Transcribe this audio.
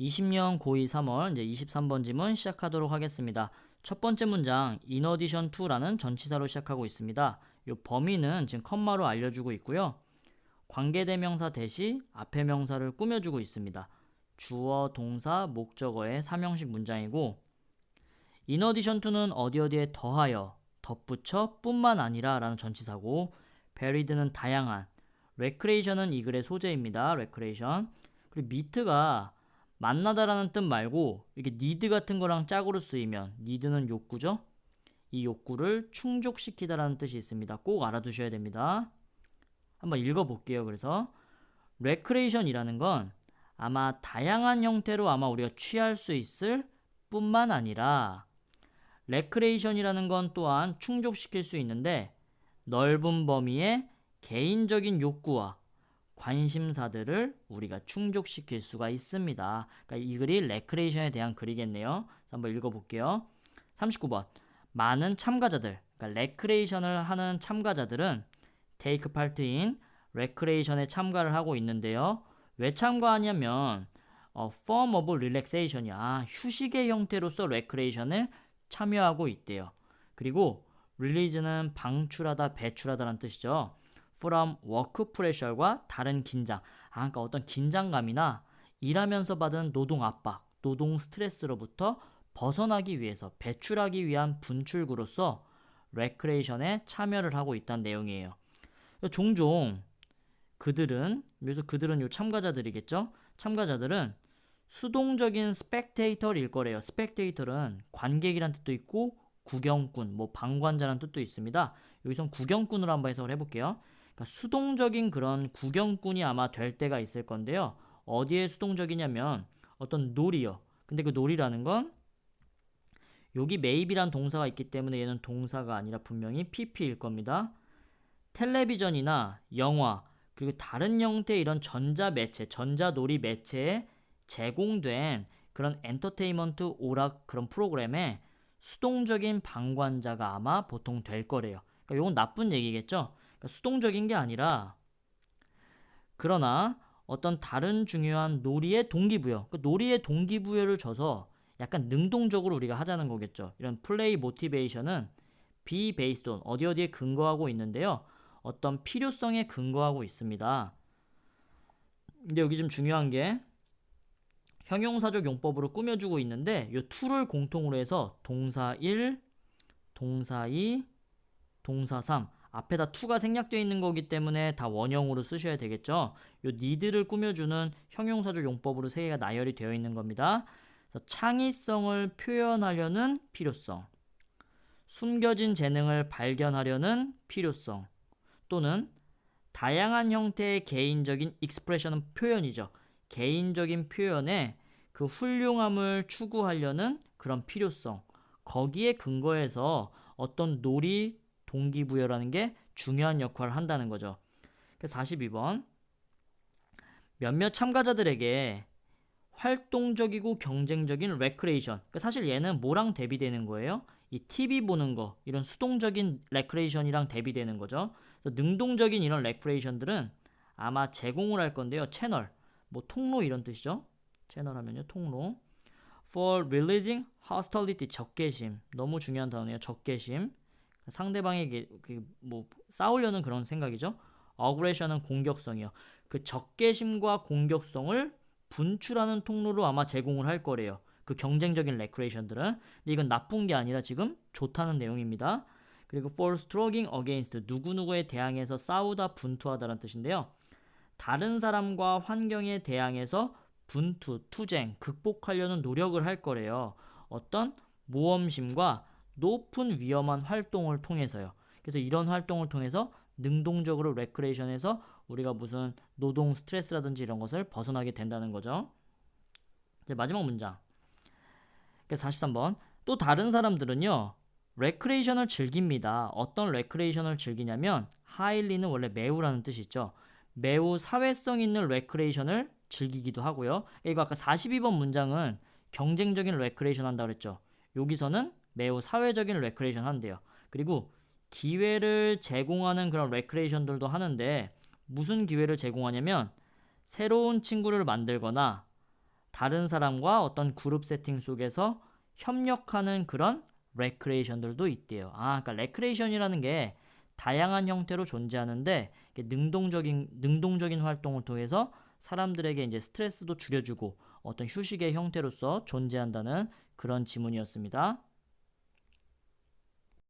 20년 고2 3월 이제 23번 지문 시작하도록 하겠습니다. 첫 번째 문장 addition to라는 전치사로 시작하고 있습니다. 이 범위는 지금 컴마로 알려주고 있고요. 관계대명사 대시 앞에 명사를 꾸며주고 있습니다. 주어, 동사, 목적어의 삼형식 문장이고 in addition to는 어디 어디에 더하여, 덧붙여 뿐만 아니라 라는 전치사고 varied는 다양한, recreation은 이 글의 소재입니다. recreation 그리고 meet가 만나다라는 뜻 말고 이렇게 need 같은 거랑 짝으로 쓰이면 need는 욕구죠. 이 욕구를 충족시키다라는 뜻이 있습니다. 꼭 알아두셔야 됩니다. 한번 읽어볼게요. 그래서 recreation이라는 건 아마 다양한 형태로 아마 우리가 취할 수 있을 뿐만 아니라 recreation이라는 건 또한 충족시킬 수 있는데 넓은 범위의 개인적인 욕구와 관심사들을 우리가 충족시킬 수가 있습니다. 그러니까 이 글이 레크레이션에 대한 글이겠네요. 한번 읽어볼게요. 39번 많은 참가자들, 그러니까 레크레이션을 하는 참가자들은 part in 레크레이션에 참가를 하고 있는데요. 왜 참가하냐면 어, form of relaxation이야. 아, 휴식의 형태로서 레크레이션을 참여하고 있대요. 그리고 release는 방출하다, 배출하다라는 뜻이죠. From work pressure과 다른 긴장. 아, 그러니까 어떤 긴장감이나 일하면서 받은 노동 압박, 노동 스트레스로부터 벗어나기 위해서 배출하기 위한 분출구로서 레크레이션에 참여를 하고 있다는 내용이에요. 종종 그들은 여기서 그들은 요 참가자들이겠죠? 참가자들은 수동적인 스펙테이터일 거래요. 스펙테이터는 관객이란 뜻도 있고 구경꾼, 뭐 방관자라는 뜻도 있습니다. 여기선 구경꾼으로 한번 해석을 해볼게요. 그러니까 수동적인 그런 구경꾼이 아마 될 때가 있을 건데요. 어디에 수동적이냐면 어떤 놀이요. 근데 그 놀이라는 건 여기 maybe란 동사가 있기 때문에 얘는 동사가 아니라 분명히 pp일 겁니다. 텔레비전이나 영화 그리고 다른 형태의 이런 전자 매체, 전자 놀이 매체에 제공된 그런 엔터테인먼트 오락 그런 프로그램에 수동적인 방관자가 아마 보통 될 거래요. 그러니까 이건 나쁜 얘기겠죠. 그러니까 수동적인 게 아니라 그러나 어떤 다른 중요한 놀이의 동기부여, 그 놀이의 동기부여를 줘서 약간 능동적으로 우리가 하자는 거겠죠. 이런 플레이 모티베이션은 be based on 어디 어디에 근거하고 있는데요. 어떤 필요성에 근거하고 있습니다. 근데 여기 좀 중요한 게 형용사적 용법으로 꾸며주고 있는데 이 to를 공통으로 해서 동사 1, 동사 2, 동사 3 앞에다 to가 생략되어 있는 거기 때문에 다 원형으로 쓰셔야 되겠죠. 이 need를 꾸며주는 형용사적 용법으로 세 개가 나열이 되어 있는 겁니다. 그래서 창의성을 표현하려는 필요성, 숨겨진 재능을 발견하려는 필요성, 또는 다양한 형태의 개인적인 익스프레션은 표현이죠. 개인적인 표현에 그 훌륭함을 추구하려는 그런 필요성, 거기에 근거해서 어떤 놀이 동기부여라는 게 중요한 역할을 한다는 거죠. 42번. 몇몇 참가자들에게 활동적이고 경쟁적인 레크레이션. 그러니까 사실 얘는 뭐랑 대비되는 거예요? 이 TV 보는 거, 이런 수동적인 레크레이션이랑 대비되는 거죠. 능동적인 이런 레크레이션들은 아마 제공을 할 건데요. 채널, 뭐 통로 이런 뜻이죠. 채널 하면요. 통로. For releasing hostility 적개심. 너무 중요한 단어예요. 적개심. 상대방에게 뭐 싸우려는 그런 생각이죠. 어그레션은 공격성이요. 그 적개심과 공격성을 분출하는 통로로 아마 제공을 할 거래요. 그 경쟁적인 레크레이션들은. 근데 이건 나쁜 게 아니라 지금 좋다는 내용입니다. 그리고 for struggling against 누구누구에 대항해서 싸우다 분투하다라는 뜻인데요. 다른 사람과 환경에 대항해서 분투, 투쟁, 극복하려는 노력을 할 거래요. 어떤 모험심과 높은 위험한 활동을 통해서요. 그래서 이런 활동을 통해서 능동적으로 레크레이션에서 우리가 무슨 노동 스트레스라든지 이런 것을 벗어나게 된다는 거죠. 이제 마지막 문장. 43번. 또 다른 사람들은요. 레크레이션을 즐깁니다. 어떤 레크레이션을 즐기냐면 하일리는 원래 매우라는 뜻이 있죠. 매우 사회성 있는 레크레이션을 즐기기도 하고요. 이거 아까 42번 문장은 경쟁적인 레크레이션 한다 그랬죠. 여기서는 매우 사회적인 레크레이션 한대요. 그리고 기회를 제공하는 그런 레크레이션들도 하는데 무슨 기회를 제공하냐면 새로운 친구를 만들거나 다른 사람과 어떤 그룹 세팅 속에서 협력하는 그런 레크레이션들도 있대요. 아, 그러니까 레크레이션이라는 게 다양한 형태로 존재하는데 능동적인 능동적인 활동을 통해서 사람들에게 이제 스트레스도 줄여주고 어떤 휴식의 형태로서 존재한다는 그런 지문이었습니다.